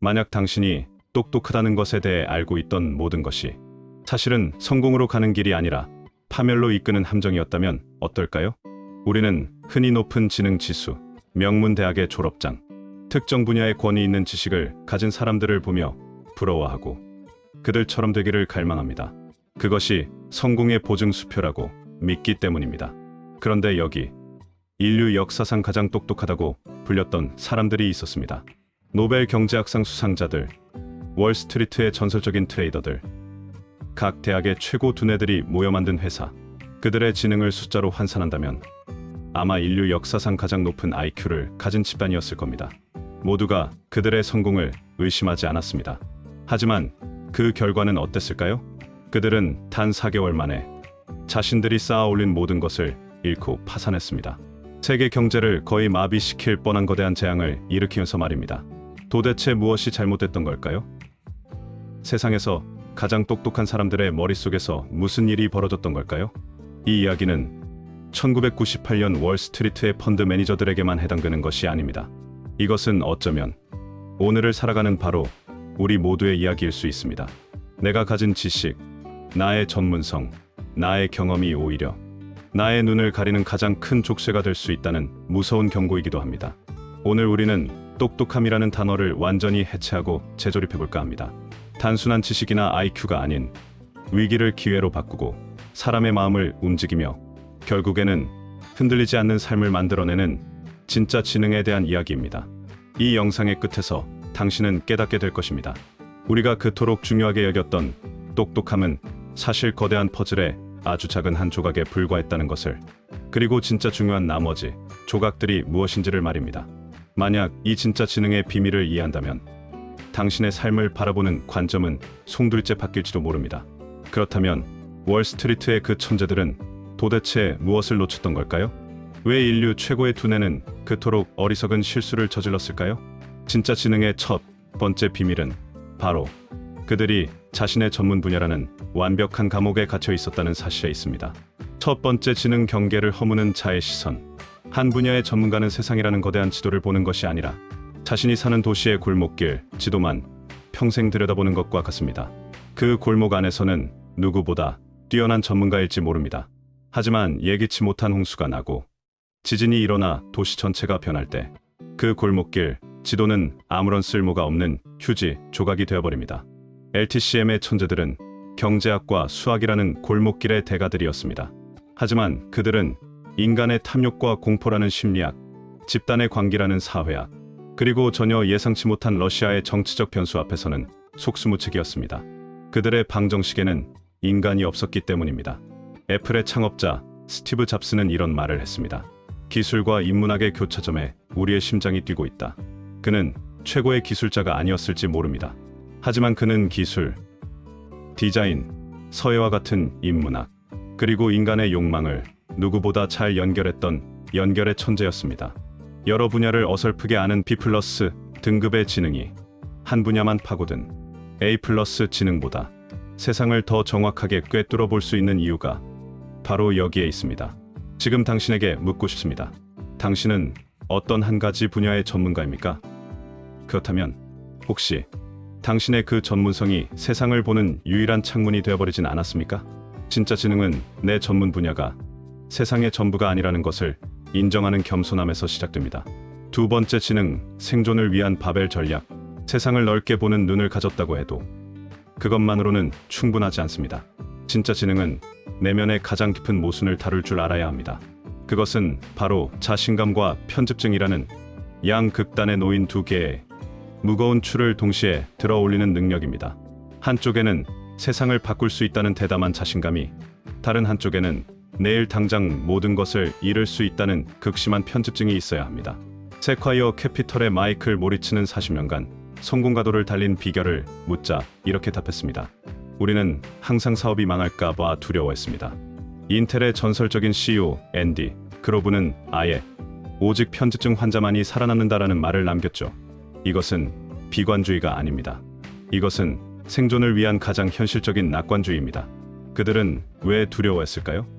만약 당신이 똑똑하다는 것에 대해 알고 있던 모든 것이 사실은 성공으로 가는 길이 아니라 파멸로 이끄는 함정이었다면 어떨까요? 우리는 흔히 높은 지능 지수, 명문 대학의 졸업장, 특정 분야의 권위 있는 지식을 가진 사람들을 보며 부러워하고 그들처럼 되기를 갈망합니다. 그것이 성공의 보증 수표라고 믿기 때문입니다. 그런데 여기 인류 역사상 가장 똑똑하다고 불렸던 사람들이 있었습니다. 노벨 경제학상 수상자들, 월스트리트의 전설적인 트레이더들, 각 대학의 최고 두뇌들이 모여 만든 회사, 그들의 지능을 숫자로 환산한다면 아마 인류 역사상 가장 높은 IQ를 가진 집단이었을 겁니다. 모두가 그들의 성공을 의심하지 않았습니다. 하지만 그 결과는 어땠을까요? 그들은 단 4개월 만에 자신들이 쌓아 올린 모든 것을 잃고 파산했습니다. 세계 경제를 거의 마비시킬 뻔한 거대한 재앙을 일으키면서 말입니다. 도대체 무엇이 잘못됐던 걸까요? 세상에서 가장 똑똑한 사람들의 머릿속에서 무슨 일이 벌어졌던 걸까요? 이 이야기는 1998년 월스트리트의 펀드 매니저들에게만 해당되는 것이 아닙니다. 이것은 어쩌면 오늘을 살아가는 바로 우리 모두의 이야기일 수 있습니다. 내가 가진 지식, 나의 전문성, 나의 경험이 오히려 나의 눈을 가리는 가장 큰 족쇄가 될 수 있다는 무서운 경고이기도 합니다. 오늘 우리는 똑똑함이라는 단어를 완전히 해체하고 재조립해 볼까 합니다. 단순한 지식이나 IQ가 아닌 위기를 기회로 바꾸고 사람의 마음을 움직이며 결국에는 흔들리지 않는 삶을 만들어내는 진짜 지능에 대한 이야기입니다. 이 영상의 끝에서 당신은 깨닫게 될 것입니다. 우리가 그토록 중요하게 여겼던 똑똑함은 사실 거대한 퍼즐의 아주 작은 한 조각에 불과했다는 것을 그리고 진짜 중요한 나머지 조각들이 무엇인지를 말입니다. 만약 이 진짜 지능의 비밀을 이해한다면 당신의 삶을 바라보는 관점은 송두리째 바뀔지도 모릅니다. 그렇다면 월스트리트의 그 천재들은 도대체 무엇을 놓쳤던 걸까요? 왜 인류 최고의 두뇌는 그토록 어리석은 실수를 저질렀을까요? 진짜 지능의 첫 번째 비밀은 바로 그들이 자신의 전문 분야라는 완벽한 감옥에 갇혀 있었다는 사실에 있습니다. 첫 번째 지능 경계를 허무는 자의 시선. 한 분야의 전문가는 세상이라는 거대한 지도를 보는 것이 아니라 자신이 사는 도시의 골목길, 지도만 평생 들여다보는 것과 같습니다. 그 골목 안에서는 누구보다 뛰어난 전문가일지 모릅니다. 하지만 예기치 못한 홍수가 나고 지진이 일어나 도시 전체가 변할 때 그 골목길, 지도는 아무런 쓸모가 없는 휴지, 조각이 되어버립니다. LTCM의 천재들은 경제학과 수학이라는 골목길의 대가들이었습니다. 하지만 그들은 인간의 탐욕과 공포라는 심리학, 집단의 관계라는 사회학, 그리고 전혀 예상치 못한 러시아의 정치적 변수 앞에서는 속수무책이었습니다. 그들의 방정식에는 인간이 없었기 때문입니다. 애플의 창업자 스티브 잡스는 이런 말을 했습니다. 기술과 인문학의 교차점에 우리의 심장이 뛰고 있다. 그는 최고의 기술자가 아니었을지 모릅니다. 하지만 그는 기술, 디자인, 서예와 같은 인문학, 그리고 인간의 욕망을 누구보다 잘 연결했던 연결의 천재였습니다. 여러 분야를 어설프게 아는 B 플러스 등급의 지능이 한 분야만 파고든 A 플러스 지능보다 세상을 더 정확하게 꿰뚫어 볼 수 있는 이유가 바로 여기에 있습니다. 지금 당신에게 묻고 싶습니다. 당신은 어떤 한 가지 분야의 전문가입니까? 그렇다면 혹시 당신의 그 전문성이 세상을 보는 유일한 창문이 되어버리진 않았습니까? 진짜 지능은 내 전문 분야가 세상의 전부가 아니라는 것을 인정하는 겸손함에서 시작됩니다. 두 번째 지능, 생존을 위한 바벨 전략. 세상을 넓게 보는 눈을 가졌다고 해도 그것만으로는 충분하지 않습니다. 진짜 지능은 내면의 가장 깊은 모순을 다룰 줄 알아야 합니다. 그것은 바로 자신감과 편집증이라는 양극단에 놓인 두 개의 무거운 추를 동시에 들어 올리는 능력입니다. 한쪽에는 세상을 바꿀 수 있다는 대담한 자신감이, 다른 한쪽에는 내일 당장 모든 것을 잃을 수 있다는 극심한 편집증이 있어야 합니다. 세콰이어 캐피털의 마이클 모리츠는 40년간 성공 가도를 달린 비결을 묻자 이렇게 답했습니다. 우리는 항상 사업이 망할까 봐 두려워했습니다. 인텔의 전설적인 CEO 앤디 그로브는 아예 오직 편집증 환자만이 살아남는다라는 말을 남겼죠. 이것은 비관주의가 아닙니다. 이것은 생존을 위한 가장 현실적인 낙관주의입니다. 그들은 왜 두려워했을까요?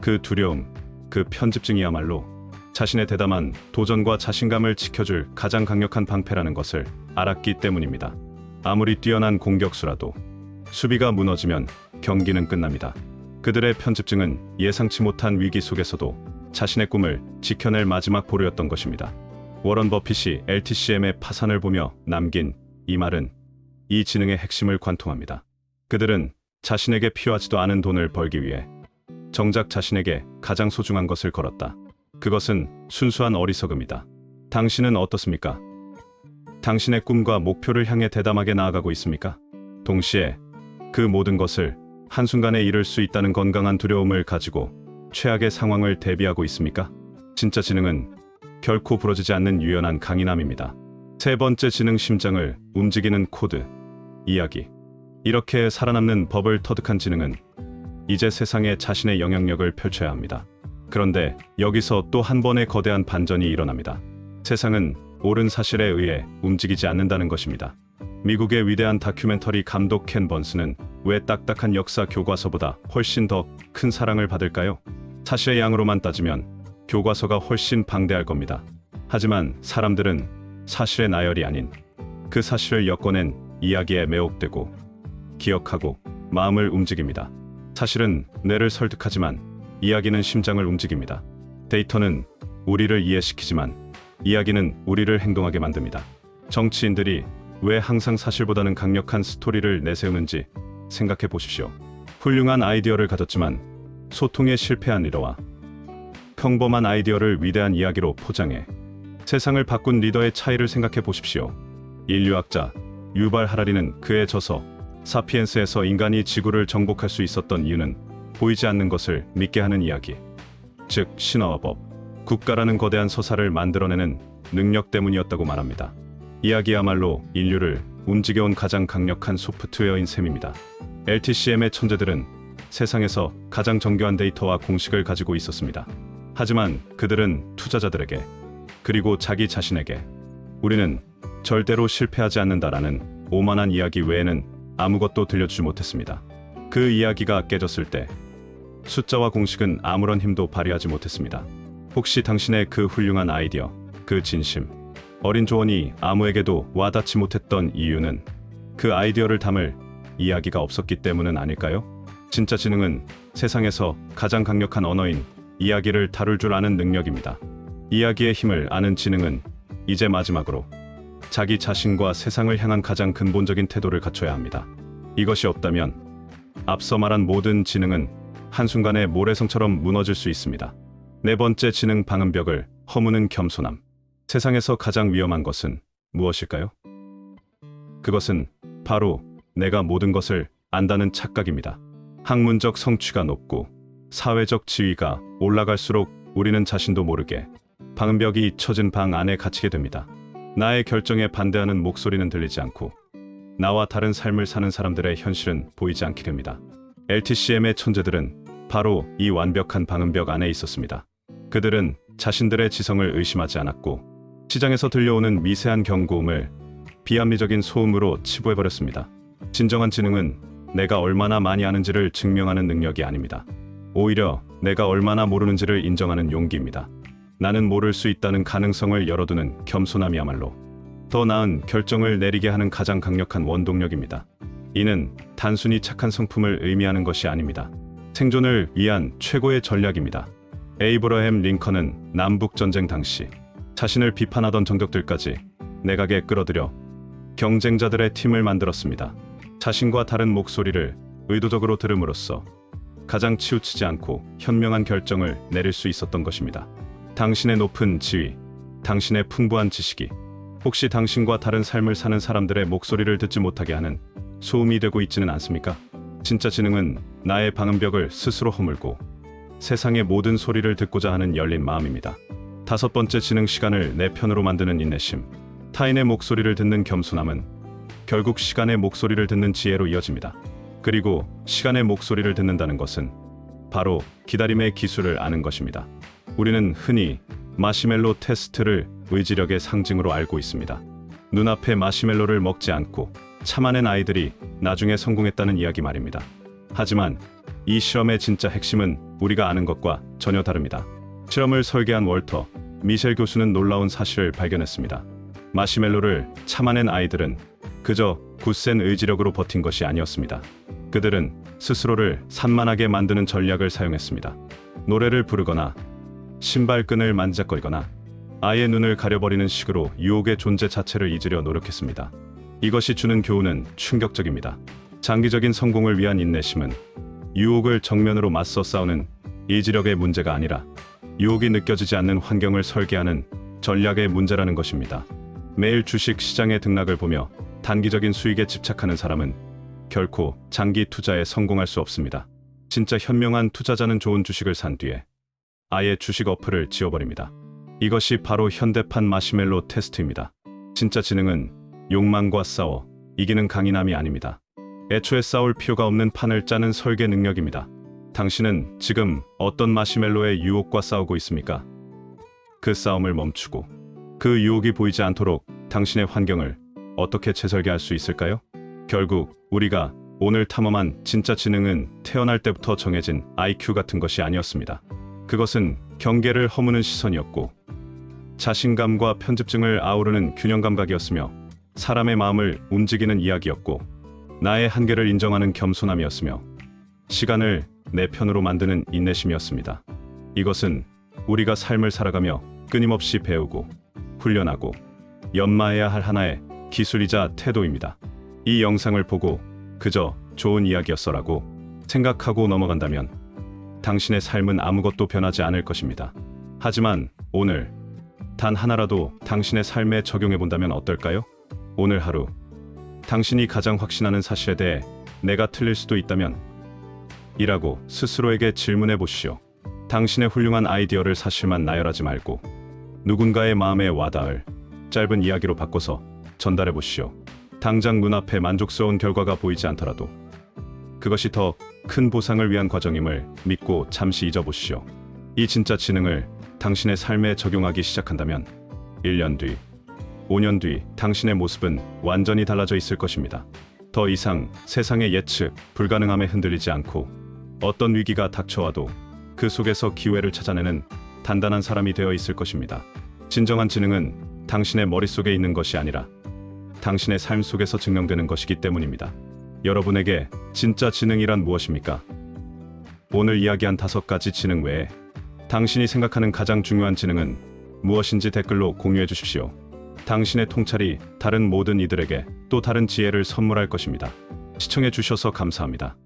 그 두려움, 그 편집증이야말로 자신의 대담한 도전과 자신감을 지켜줄 가장 강력한 방패라는 것을 알았기 때문입니다. 아무리 뛰어난 공격수라도 수비가 무너지면 경기는 끝납니다. 그들의 편집증은 예상치 못한 위기 속에서도 자신의 꿈을 지켜낼 마지막 보루였던 것입니다. 워런 버핏이 LTCM의 파산을 보며 남긴 이 말은 이 지능의 핵심을 관통합니다. 그들은 자신에게 필요하지도 않은 돈을 벌기 위해 정작 자신에게 가장 소중한 것을 걸었다. 그것은 순수한 어리석음이다. 당신은 어떻습니까? 당신의 꿈과 목표를 향해 대담하게 나아가고 있습니까? 동시에 그 모든 것을 한순간에 이룰 수 있다는 건강한 두려움을 가지고 최악의 상황을 대비하고 있습니까? 진짜 지능은 결코 부러지지 않는 유연한 강인함입니다. 세 번째 지능 심장을 움직이는 코드 이야기 이렇게 살아남는 법을 터득한 지능은 이제 세상에 자신의 영향력을 펼쳐야 합니다. 그런데 여기서 또 한 번의 거대한 반전이 일어납니다. 세상은 옳은 사실에 의해 움직이지 않는다는 것입니다. 미국의 위대한 다큐멘터리 감독 켄 번스는 왜 딱딱한 역사 교과서보다 훨씬 더 큰 사랑을 받을까요? 사실의 양으로만 따지면 교과서가 훨씬 방대할 겁니다. 하지만 사람들은 사실의 나열이 아닌 그 사실을 엮어낸 이야기에 매혹되고 기억하고 마음을 움직입니다. 사실은 뇌를 설득하지만 이야기는 심장을 움직입니다. 데이터는 우리를 이해시키지만 이야기는 우리를 행동하게 만듭니다. 정치인들이 왜 항상 사실보다는 강력한 스토리를 내세우는지 생각해 보십시오. 훌륭한 아이디어를 가졌지만 소통에 실패한 리더와 평범한 아이디어를 위대한 이야기로 포장해 세상을 바꾼 리더의 차이를 생각해 보십시오. 인류학자 유발 하라리는 그의 저서 사피엔스에서 인간이 지구를 정복할 수 있었던 이유는 보이지 않는 것을 믿게 하는 이야기, 즉 신화와 법, 국가라는 거대한 서사를 만들어내는 능력 때문이었다고 말합니다. 이야기야말로 인류를 움직여온 가장 강력한 소프트웨어인 셈입니다. LTCM의 천재들은 세상에서 가장 정교한 데이터와 공식을 가지고 있었습니다. 하지만 그들은 투자자들에게 그리고 자기 자신에게 우리는 절대로 실패하지 않는다라는 오만한 이야기 외에는 아무것도 들려주지 못했습니다. 그 이야기가 깨졌을 때 숫자와 공식은 아무런 힘도 발휘하지 못했습니다. 혹시 당신의 그 훌륭한 아이디어, 그 진심, 어린 조언이 아무에게도 와닿지 못했던 이유는 그 아이디어를 담을 이야기가 없었기 때문은 아닐까요? 진짜 지능은 세상에서 가장 강력한 언어인 이야기를 다룰 줄 아는 능력입니다. 이야기의 힘을 아는 지능은 이제 마지막으로 자기 자신과 세상을 향한 가장 근본적인 태도를 갖춰야 합니다. 이것이 없다면 앞서 말한 모든 지능은 한순간에 모래성처럼 무너질 수 있습니다. 네 번째 지능 방음벽을 허무는 겸손함. 세상에서 가장 위험한 것은 무엇일까요? 그것은 바로 내가 모든 것을 안다는 착각입니다. 학문적 성취가 높고 사회적 지위가 올라갈수록 우리는 자신도 모르게 방음벽이 쳐진 방 안에 갇히게 됩니다. 나의 결정에 반대하는 목소리는 들리지 않고 나와 다른 삶을 사는 사람들의 현실은 보이지 않게 됩니다. LTCM의 천재들은 바로 이 완벽한 방음벽 안에 있었습니다. 그들은 자신들의 지성을 의심하지 않았고 시장에서 들려오는 미세한 경고음을 비합리적인 소음으로 치부해버렸습니다. 진정한 지능은 내가 얼마나 많이 아는지를 증명하는 능력이 아닙니다. 오히려 내가 얼마나 모르는지를 인정하는 용기입니다. 나는 모를 수 있다는 가능성을 열어두는 겸손함이야말로 더 나은 결정을 내리게 하는 가장 강력한 원동력입니다. 이는 단순히 착한 성품을 의미하는 것이 아닙니다. 생존을 위한 최고의 전략입니다. 에이브러햄 링컨은 남북 전쟁 당시 자신을 비판하던 정적들까지 내각에 끌어들여 경쟁자들의 팀을 만들었습니다. 자신과 다른 목소리를 의도적으로 들음으로써 가장 치우치지 않고 현명한 결정을 내릴 수 있었던 것입니다. 당신의 높은 지위, 당신의 풍부한 지식이 혹시 당신과 다른 삶을 사는 사람들의 목소리를 듣지 못하게 하는 소음이 되고 있지는 않습니까? 진짜 지능은 나의 방음벽을 스스로 허물고 세상의 모든 소리를 듣고자 하는 열린 마음입니다. 다섯 번째 지능 시간을 내 편으로 만드는 인내심. 타인의 목소리를 듣는 겸손함은 결국 시간의 목소리를 듣는 지혜로 이어집니다. 그리고 시간의 목소리를 듣는다는 것은 바로 기다림의 기술을 아는 것입니다. 우리는 흔히 마시멜로 테스트를 의지력의 상징으로 알고 있습니다. 눈앞에 마시멜로를 먹지 않고 참아낸 아이들이 나중에 성공했다는 이야기 말입니다. 하지만 이 실험의 진짜 핵심은 우리가 아는 것과 전혀 다릅니다. 실험을 설계한 월터, 미셸 교수는 놀라운 사실을 발견했습니다. 마시멜로를 참아낸 아이들은 그저 굳센 의지력으로 버틴 것이 아니었습니다. 그들은 스스로를 산만하게 만드는 전략을 사용했습니다. 노래를 부르거나 신발끈을 만지작거리거나 아예 눈을 가려버리는 식으로 유혹의 존재 자체를 잊으려 노력했습니다. 이것이 주는 교훈은 충격적입니다. 장기적인 성공을 위한 인내심은 유혹을 정면으로 맞서 싸우는 의지력의 문제가 아니라 유혹이 느껴지지 않는 환경을 설계하는 전략의 문제라는 것입니다. 매일 주식 시장의 등락을 보며 단기적인 수익에 집착하는 사람은 결코 장기 투자에 성공할 수 없습니다. 진짜 현명한 투자자는 좋은 주식을 산 뒤에 아예 주식 어플을 지워버립니다. 이것이 바로 현대판 마시멜로 테스트입니다. 진짜 지능은 욕망과 싸워 이기는 강인함이 아닙니다. 애초에 싸울 필요가 없는 판을 짜는 설계 능력입니다. 당신은 지금 어떤 마시멜로의 유혹과 싸우고 있습니까? 그 싸움을 멈추고 그 유혹이 보이지 않도록 당신의 환경을 어떻게 재설계할 수 있을까요? 결국 우리가 오늘 탐험한 진짜 지능은 태어날 때부터 정해진 IQ 같은 것이 아니었습니다. 그것은 경계를 허무는 시선이었고 자신감과 편집증을 아우르는 균형 감각이었으며 사람의 마음을 움직이는 이야기였고 나의 한계를 인정하는 겸손함이었으며 시간을 내 편으로 만드는 인내심이었습니다. 이것은 우리가 삶을 살아가며 끊임없이 배우고 훈련하고 연마해야 할 하나의 기술이자 태도입니다. 이 영상을 보고 그저 좋은 이야기였어라고 생각하고 넘어간다면 당신의 삶은 아무것도 변하지 않을 것입니다. 하지만 오늘 단 하나라도 당신의 삶에 적용해 본다면 어떨까요? 오늘 하루 당신이 가장 확신하는 사실에 대해 내가 틀릴 수도 있다면 이라고 스스로에게 질문해 보시오. 당신의 훌륭한 아이디어를 사실만 나열하지 말고 누군가의 마음에 와닿을 짧은 이야기로 바꿔서 전달해 보시오. 당장 눈앞에 만족스러운 결과가 보이지 않더라도 그것이 더 큰 보상을 위한 과정임을 믿고 잠시 잊어보시오. 이 진짜 지능을 당신의 삶에 적용하기 시작한다면 1년 뒤, 5년 뒤 당신의 모습은 완전히 달라져 있을 것입니다. 더 이상 세상의 예측, 불가능함에 흔들리지 않고 어떤 위기가 닥쳐와도 그 속에서 기회를 찾아내는 단단한 사람이 되어 있을 것입니다. 진정한 지능은 당신의 머릿속에 있는 것이 아니라 당신의 삶 속에서 증명되는 것이기 때문입니다. 여러분에게 진짜 지능이란 무엇입니까? 오늘 이야기한 다섯 가지 지능 외에 당신이 생각하는 가장 중요한 지능은 무엇인지 댓글로 공유해 주십시오. 당신의 통찰이 다른 모든 이들에게 또 다른 지혜를 선물할 것입니다. 시청해 주셔서 감사합니다.